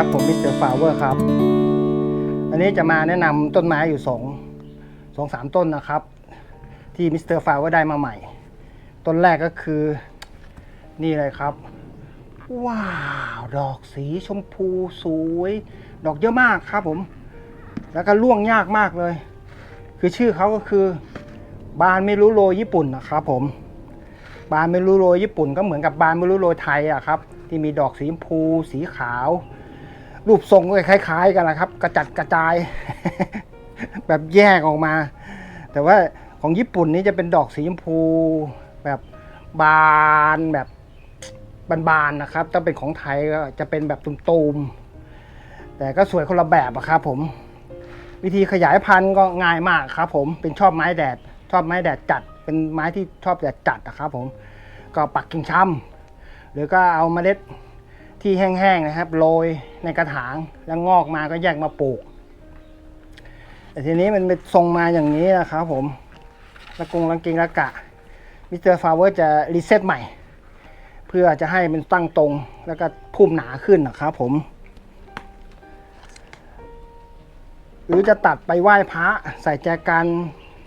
ครับ ผมมิสเตอร์ฟลาเวอร์ครับ อันนี้จะมาแนะนำต้นไม้อยู่สองสองสามต้นนะครับ ที่มิสเตอร์ฟลาเวอร์ได้มาใหม่ ต้นแรกก็คือนี่เลยครับ ว้าว ดอกสีชมพูสวย ดอกเยอะมากครับผม แล้วก็ร่วงยากมากเลย คือชื่อเขาก็คือบานไม่รู้โรยญี่ปุ่นนะครับผม บานไม่รู้โรยญี่ปุ่นก็เหมือนกับบานไม่รู้โรยไทยอะครับ ที่มีดอกสีชมพู สีขาว รูปทรงก็คล้าย ๆ กันนะครับ กระจัดกระจาย แบบแยกออกมา แต่ว่าของญี่ปุ่นนี่จะเป็นดอกสีชมพู แบบบานแบบบานๆนะครับ ถ้าเป็นของไทยก็จะเป็นแบบตุมๆ แต่ก็สวยคนละแบบอะครับผม วิธีขยายพันธุ์ก็ง่ายมากครับผม เป็นชอบไม้แดด ชอบไม้แดดจัด เป็นไม้ที่ชอบแดดจัดนะครับผม ก็ปักกิ่งช้ำหรือก็เอาเมล็ด ที่แห้งๆนะครับโรยในกระถางแล้วงอกมาก็แยกมาปลูก แต่ทีนี้มันเป็นทรงมาอย่างนี้นะครับผมละกงลังกิงละกะมิสเตอร์ฟาเวอร์จะรีเซ็ตใหม่ เพื่อจะให้มันตั้งตรงแล้วก็พุ่มหนาขึ้นนะครับผม หรือจะตัดไปไหว้พระใส่แจกัน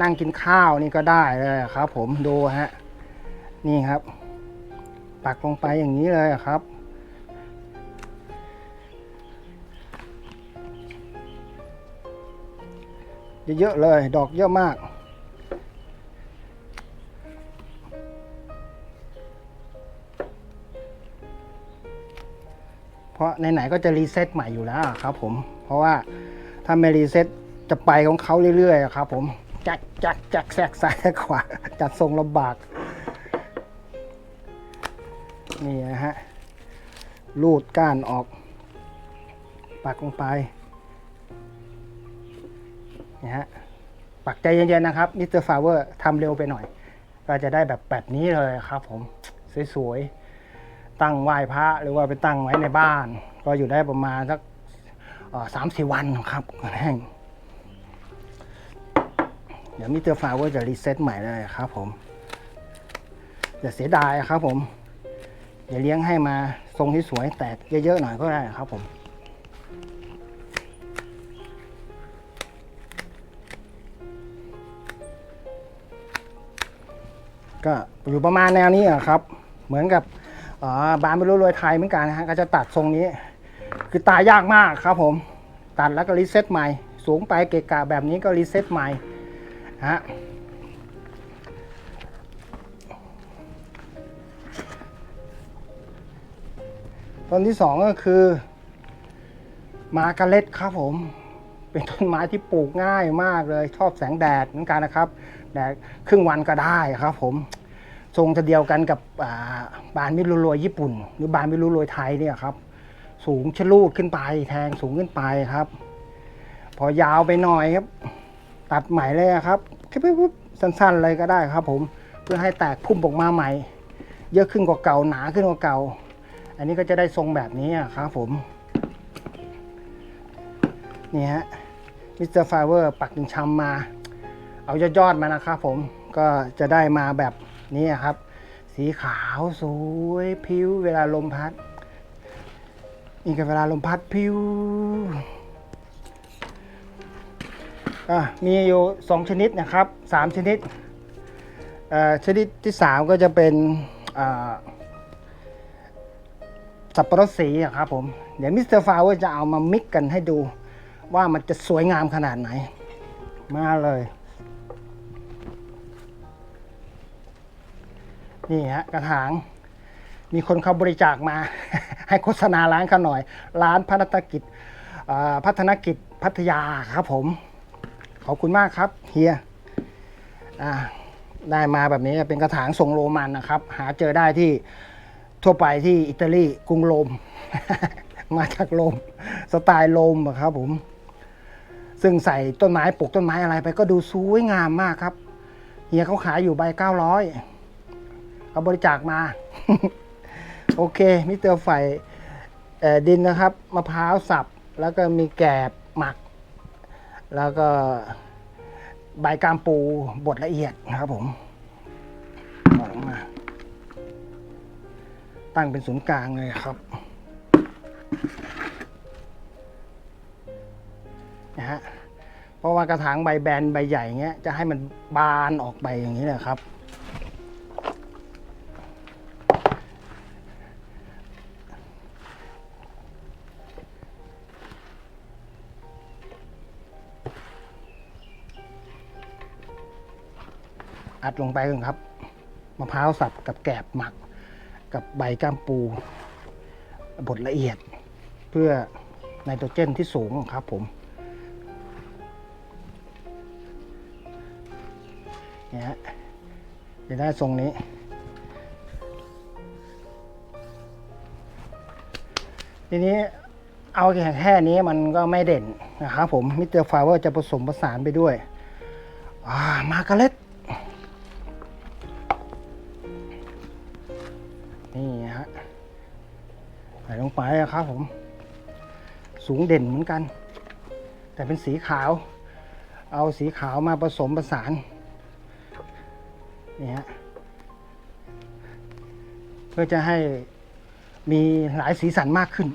นั่งกินข้าวนี่ก็ได้เลยครับผมดูฮะ นี่ครับ ปักลงไปอย่างนี้เลยครับ เยอะๆเลย ดอกเยอะมาก เพราะไหนๆก็จะรีเซ็ตใหม่อยู่แล้วครับผม เพราะว่าถ้าไม่รีเซ็ตจะไปของเขาเรื่อยๆครับผม จักจักจักแซกซ้ายแซกขวาจัดทรงลำบาก นี่นะฮะ ลูดก้านออก ปักลงไป นี่ฮะปักใจเย็นๆนะครับมิสเตอร์ฟาเวอร์ทำเร็วไปหน่อย ก็จะได้แบบแบบนี้เลยครับผมสวยๆ ตั้งไหว้พระหรือว่าไปตั้งไว้ในบ้าน ก็อยู่ได้ประมาณสักสามสี่วันครับแห้งเดี๋ยวมิสเตอร์ฟาเวอร์จะรีเซ็ตใหม่เลยครับผมอย่าเสียดายครับผมอย่าเลี้ยงให้มาทรงที่สวยแตกเยอะๆหน่อยก็ได้ครับผม ก็อยู่ประมาณแนวนี้อะครับ เหมือนกับอบานไม่รู้รวยไทยเหมือนกันนะฮะก็จะตัดทรงนี้ คือตายยากมากครับผม ตัดแล้วก็รีเซ็ตใหม่ สูงไปเกะกะแบบนี้ก็รีเซ็ตใหม่ฮะต้นที่สองก็คือ มาการเล็ตครับผม เป็นต้นไม้ที่ปลูกง่ายมากเลยชอบแสงแดดเหมือนกันนะครับ แดดครึ่งวันก็ได้ครับผมทรงจะเดียวกันกับบานมิรุโรยญี่ปุ่น หรือบานมิรุโรยไทยเนี่ยครับ สูงชะลูดขึ้นไป แทงสูงขึ้นไปครับ พอยาวไปหน่อยครับ ตัดใหม่เลยครับปุ๊บสั้นๆเลยก็ได้ครับ ผมเพื่อให้แตกพุ่มออกมาใหม่ เยอะขึ้นกว่าเก่าหนาขึ้นกว่าเก่า อันนี้ก็จะได้ทรงแบบนี้ครับผมนี่ฮะมิสเตอร์ฟาเวอร์ปักดินชำมา เอายอดๆมานะครับผมก็จะได้มาแบบนี้ครับ สีขาวสวยพิ้วเวลาลมพัดนี่ก็เวลาลมพัดพิ้วอะมีอยู่สองชนิดนะครับสามชนิดอ่อชนิดที่สามก็จะเป็นอ่าสับปะรดสีอะครับผม เดี๋ยวมิสเตอร์ฟาวเวอร์จะเอามามิกกันให้ดูว่ามันจะสวยงามขนาดไหน มาเลย นี่ฮะกระถาง มีคนเขาบริจาคมา ให้โฆษณาร้านเขาหน่อย ร้านพัฒนกิจพัฒนกิจพัทยาครับผม ขอบคุณมากครับเฮียได้มาแบบนี้เป็นกระถางทรงโรมันนะครับ หาเจอได้ที่ทั่วไปที่อิตาลีกรุงโรม มาจากโรมสไตล์โรมครับผม ซึ่งใส่ต้นไม้ปลูกต้นไม้อะไรไปก็ดูสวยงามมากครับเฮียเขาขายอยู่ใบเก้าร้อยาบริจาคมา โอเค มิเตอร์ไฟดินนะครับมะพร้าวสับ แล้วก็มีแกบหมัก แล้วก็ใบกามปูบดละเอียดนะครับผมลงมา ตั้งเป็นศูนย์กลางเลยครับนะฮะเพราะว่ากระถางใบแบนใบใหญ่เงี้ยจะให้มันบานออกไปอย่างนี้แหละครับ อัดลงไปกันครับมะพร้าวสับกับแกบหมัก กับใบก้ามปูบดละเอียด เพื่อไนโตรเจนที่สูงครับผมเนี่ยฮะจะได้ทรงนี้ ทีนี้เอาแค่นี้มันก็ไม่เด่นนะครับผมมิสเตอร์ฟลาเวอร์จะผสมผสานไปด้วยอ่ามาการ์เล็ต ส่ลงไปอะครับผม สูงเด่นเหมือนกัน แต่เป็นสีขาว เอาสีขาวมาผสมประสานนี่ฮะเพื่อจะให้มีหลายสีสันมากขึ้น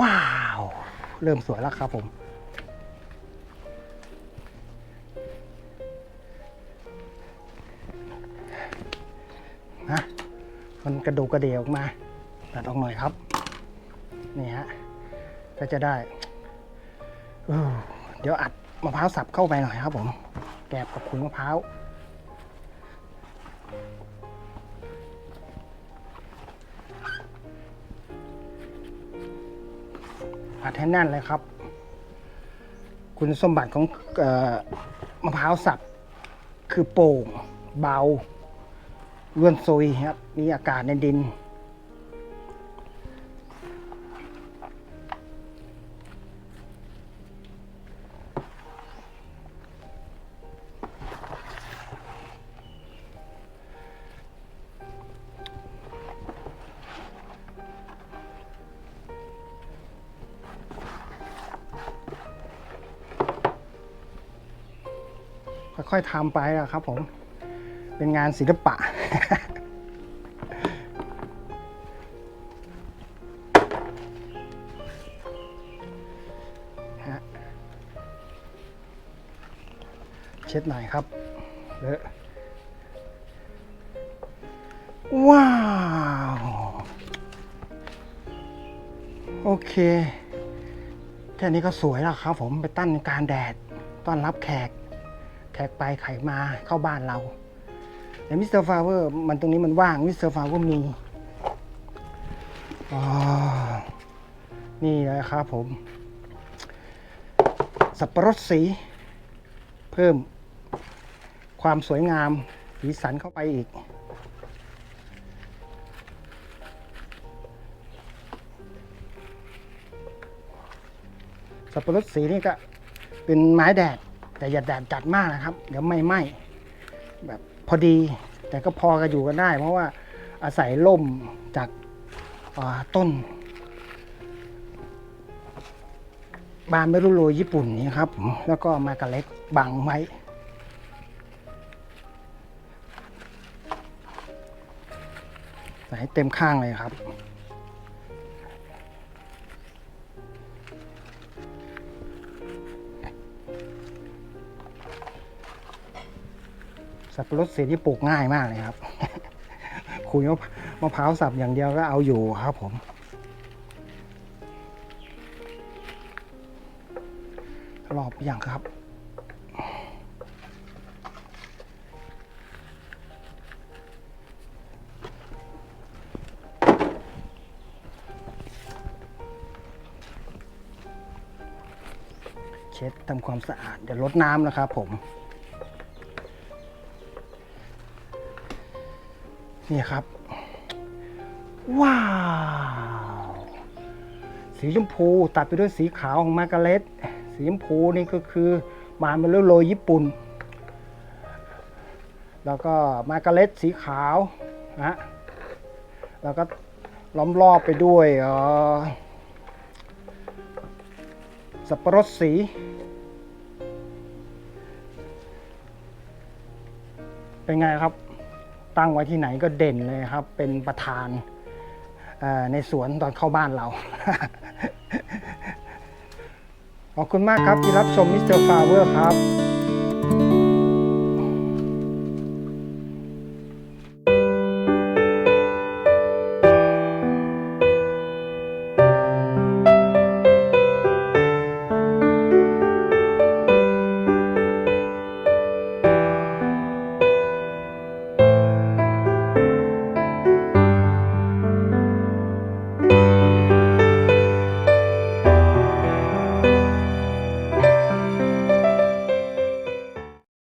ว้าว เริ่มสวยแล้วครับผม นะ มันกระดูกกระเดียวออกมา ตัดออกหน่อยครับ นี่ฮะ ก็จะได้เออเดี๋ยวอัดมะพร้าวสับเข้าไปหน่อยครับผม แกบกับขุยมะพร้าว ให้แน่นเลยครับ คุณสมบัติของออมะพร้าวสับ คือโปร่ง เบาล้วนซุยครับ มีอากาศในดิน ค่อยๆทำไปอะครับผมเป็นงานศิลปะ เช็ดหน่อยครับเลอะว้าว โอเค แค่นี้ก็สวยแล้วครับผมไปตั้งกลารแดด ต้อนรับแขก แขกไปไขมาเข้าบ้านเรา แต่มิสเตอร์ฟาเวอร์มันตรงนี้มันว่างมิสเตอร์ฟาเวอร์มีอ๋อนี่เลยครับผม สับปะรดสี เพิ่มความสวยงามสีสันเข้าไปอีก สับปะรดสีนี่ก็เป็นไม้แดด แต่อย่าแดดจัดมากนะครับ เดี๋ยวไม่ไหม้แบบพอดี แต่ก็พอกันอยู่กันได้ เพราะว่าอาศัยล่มจากาต้น บานไม่รู้โรยญี่ปุ่นนี่ครับ แล้วก็มากระเล็กบังไว้ใส่ให้เต็มข้างเลยครับ สับปะรดสีที่ปลูกง่ายมากเลยครับ คุยมะพร้าวสับอย่างเดียวก็เอาอยู่ครับผมรอบอย่างครับเช็ดทำความสะอาดเดี๋ยวลดน้ำนะครับผม นี่ครับ ว้าว สีชมพูตัดไปด้วยสีขาวของมาร์กาเร็ตสีชมพูนี่ก็คือมาเมลโลญี่ปุ่น แล้วก็มาร์กาเร็ตสีขาวนะแล้วก็ล้อมรอบไปด้วยสับปะรดสีเป็นไงครับ ตั้งไว้ที่ไหนก็เด่นเลยครับ เป็นประธานในสวนตอนเข้าบ้านเรา ขอบคุณมากครับที่รับชมมิสเตอร์ฟาเวอร์ครับ